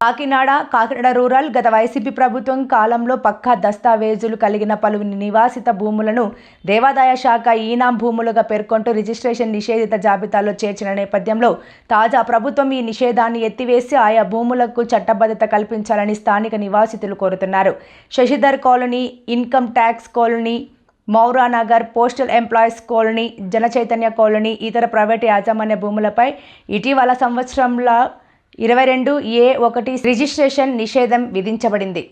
Kakinada Kakinada rural గత YCP ప్రభుత్వం కాలంలో పక్కా దస్తావేజులు కలిగిన పలు నివాసిత భూములను దేవాదాయ శాఖ ఈనాం భూములుగా పేర్కొంటూ రిజిస్ట్రేషన్ నిషేధిత జాబితాలో చేర్చిన నేపథ్యంలో తాజా ప్రభుత్వం ఈ నిషేధాన్ని ఎత్తివేసి ఆయా భూములకు చట్టబద్ధత కల్పించాలని స్థానిక నివాసితులు కోరుతున్నారు. Shashidhar colony income tax colony Mauranagar postal employees colony Janachaitanya colony ఇతర ప్రైవేట్ యాజమాన్య భూములపై ఇటీవల సంవత్సరంలో ఇరవై రెండు ఏ ఒకటి రిజిస్ట్రేషన్ నిషేధం విధించబడింది.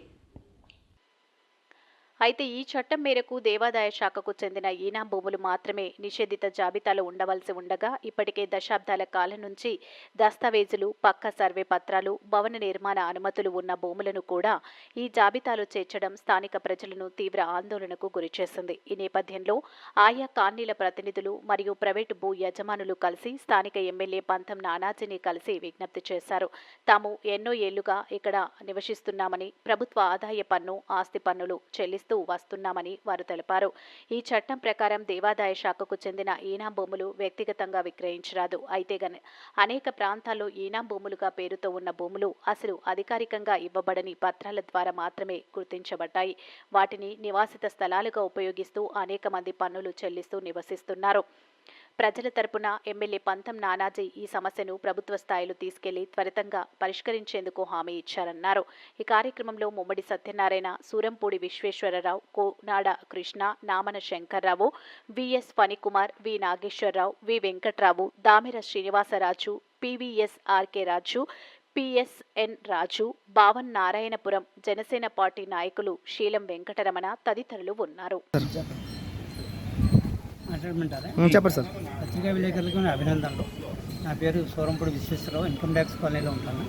అయితే ఈ చట్టం మేరకు దేవాదాయ శాఖకు చెందిన ఈనా భూములు మాత్రమే నిషేధిత జాబితాలో ఉండవలసి ఉండగా ఇప్పటికే దశాబ్దాల కాలం నుంచి దస్తావేజులు పక్క సర్వే పత్రాలు భవన నిర్మాణ అనుమతులు ఉన్న భూములను కూడా ఈ జాబితాలో చేర్చడం స్థానిక ప్రజలను తీవ్ర ఆందోళనకు గురిచేసింది ఈ నేపథ్యంలో ఆయా కాలనీల ప్రతినిధులు మరియు ప్రైవేటు భూ యజమానులు కలిసి స్థానిక ఎమ్మెల్యే పంతం నానాజీని కలిసి విజ్ఞప్తి చేశారు. తాము ఎన్నో ఏళ్ళుగా ఇక్కడ నివసిస్తున్నామని ప్రభుత్వ ఆదాయ పన్ను ఆస్తి పన్నులు చెల్లిస్తూ వస్తున్నామని వారు తెలిపారు. ఈ చట్టం ప్రకారం దేవాదాయ శాఖకు చెందిన ఈనాం భూములు వ్యక్తిగతంగా విక్రయించరాదు. అయితే గన అనేక ప్రాంతాల్లో ఈనాం భూములుగా పేరుతో ఉన్న భూములు అసలు అధికారికంగా ఇవ్వబడని పత్రాల ద్వారా మాత్రమే గుర్తించబడ్డాయి. వాటిని నివాసిత స్థలాలుగా ఉపయోగిస్తూ అనేక మంది పన్నులు చెల్లిస్తూ నివసిస్తున్నారు. ప్రజల తరపున ఎమ్మెల్యే పంతం నానాజీ ఈ సమస్యను ప్రభుత్వ స్థాయిలో తీసుకెళ్ళి త్వరితంగా పరిష్కరించేందుకు హామీ ఇచ్చారన్నారు. ఈ కార్యక్రమంలో Mummadi Satyanarayana Surampudi Visweswararao Konada Krishna Namana Shankarrao VS Phanikumar V Nageswararao V Venkatrao Damira Srinivasaraju PVS RK Raju PSN Raju Bhavan Narayanapuram Janasena party నాయకులు శీలం వెంకటరమణ తదితరులు ఉన్నారు. మాట్లాడమంటారా? చెప్పండి సార్. పత్రికా విలేకరులకు నా అభినందనలు. నా పేరు సూరంపూడి విశ్వేశ్వరరావు ఇన్కమ్ ట్యాక్స్ కాలనీలో ఉంటాను.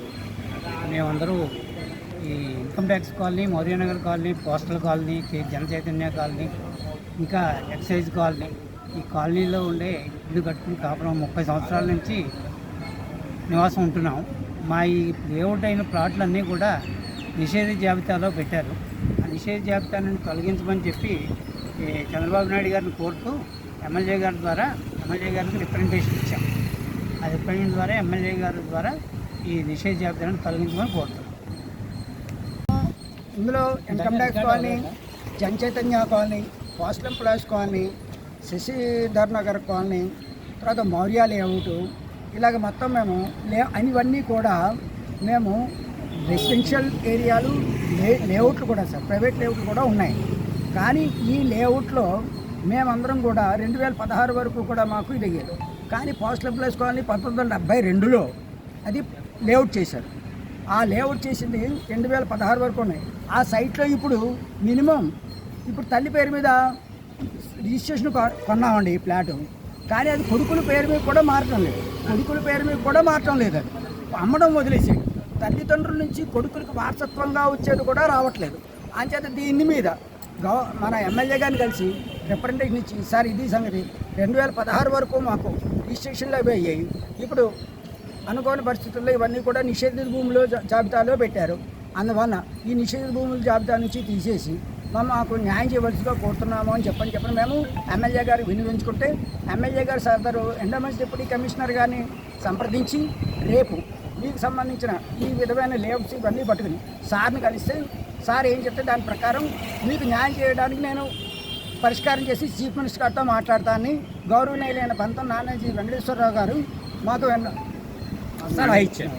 మేమందరూ ఈ income tax colony Mauryanagar colony postal colony కే- జన చైతన్య కాలనీ ఇంకా ఎక్సైజ్ కాలనీ ఈ కాలనీలో ఉండే ఇల్లు కట్టుకుని కాపురం ముప్పై సంవత్సరాల నుంచి నివాసం ఉంటున్నాం. మా ఈ లేఅవుట్ అయిన ప్లాట్లన్నీ కూడా నిషేధ జాబితాలో పెట్టారు. ఆ నిషేధ జాబితాను తొలగించమని చెప్పి ఈ చంద్రబాబు నాయుడు గారిని కోరుతూ ఎమ్మెల్యే గారి ద్వారా ఎమ్మెల్యే గారికి రిప్రజెంటేషన్ ఇచ్చాం. ఆ రిప్రజెంట్ ద్వారా ఎమ్మెల్యే గారి ద్వారా ఈ నిషేధ జాబితాను తొలగించమని కోరుతున్నాం. ఇందులో income tax colony Janachaitanya colony postal employees colony Shashidhar Nagar colony తర్వాత మౌర్య లేఅవుట్. ఇలాగ మొత్తం మేము లే ఇవన్నీ కూడా మేము రెసిడెన్షియల్ ఏరియాలు లే లేఅవుట్లు కూడా సార్ ప్రైవేట్ లేఅవుట్లు కూడా ఉన్నాయి. కానీ ఈ లేఅవుట్లో మేమందరం కూడా రెండు వేల పదహారు వరకు కూడా మాకు ఇది అయ్యేది కానీ పోస్టల్ ప్లేస్ కాలనీ పంతొమ్మిది వందల డెబ్బై రెండులో అది లేఅవుట్ చేశారు. ఆ లేఅవుట్ చేసింది రెండు వేల పదహారు వరకు ఉన్నాయి. ఆ సైట్లో ఇప్పుడు మినిమం ఇప్పుడు తల్లి పేరు మీద రిజిస్ట్రేషన్ కొ- కొన్నామండి ఈ ప్లాటు కానీ అది కొడుకుల పేరు మీద కూడా మారటం లేదు. కొడుకుల పేరు మీద కూడా మారటం లేదు అది. అమ్మడం వదిలేసాడు తల్లిదండ్రుల నుంచి కొడుకులకు వారసత్వంగా వచ్చేది కూడా రావట్లేదు. అంచేత దీని మీద గవ మన ఎమ్మెల్యే గారిని కలిసి రిప్రజెంటేషన్ ఇచ్చి సార్ ఇది సంగతి. రెండు వేల పదహారు వరకు మాకు రిజిస్ట్రేషన్లు అవి అయ్యాయి. ఇప్పుడు అనుకోని పరిస్థితుల్లో ఇవన్నీ కూడా నిషేధిత భూములు జా- జాబితాలో పెట్టారు. అందువల్ల ఈ నిషేధిత భూముల జాబితా నుంచి తీసేసి మేము మాకు న్యాయం చేయవలసిగా కోరుతున్నాము అని చెప్పని చెప్పని మేము ఎమ్మెల్యే గారు వినియోగించుకుంటే ఎమ్మెల్యే గారు సదరు ఎండోమెంట్స్ డిప్యూటీ కమిషనర్ గారిని సంప్రదించి రేపు మీకు సంబంధించిన ఈ విధమైన లేఅవుట్స్ ఇవన్నీ పట్టుకుని సార్ని కలిస్తే సార్ ఏం చెప్తే దాని ప్రకారం మీకు న్యాయం చేయడానికి నేను పరిష్కారం చేసి చీఫ్ మినిస్టర్ గారితో మాట్లాడతానని గౌరవనీయులైన పంతం నానాజీ వెంకటేశ్వరరావు గారు మాకు ఎన్నో సలహా ఇచ్చారు.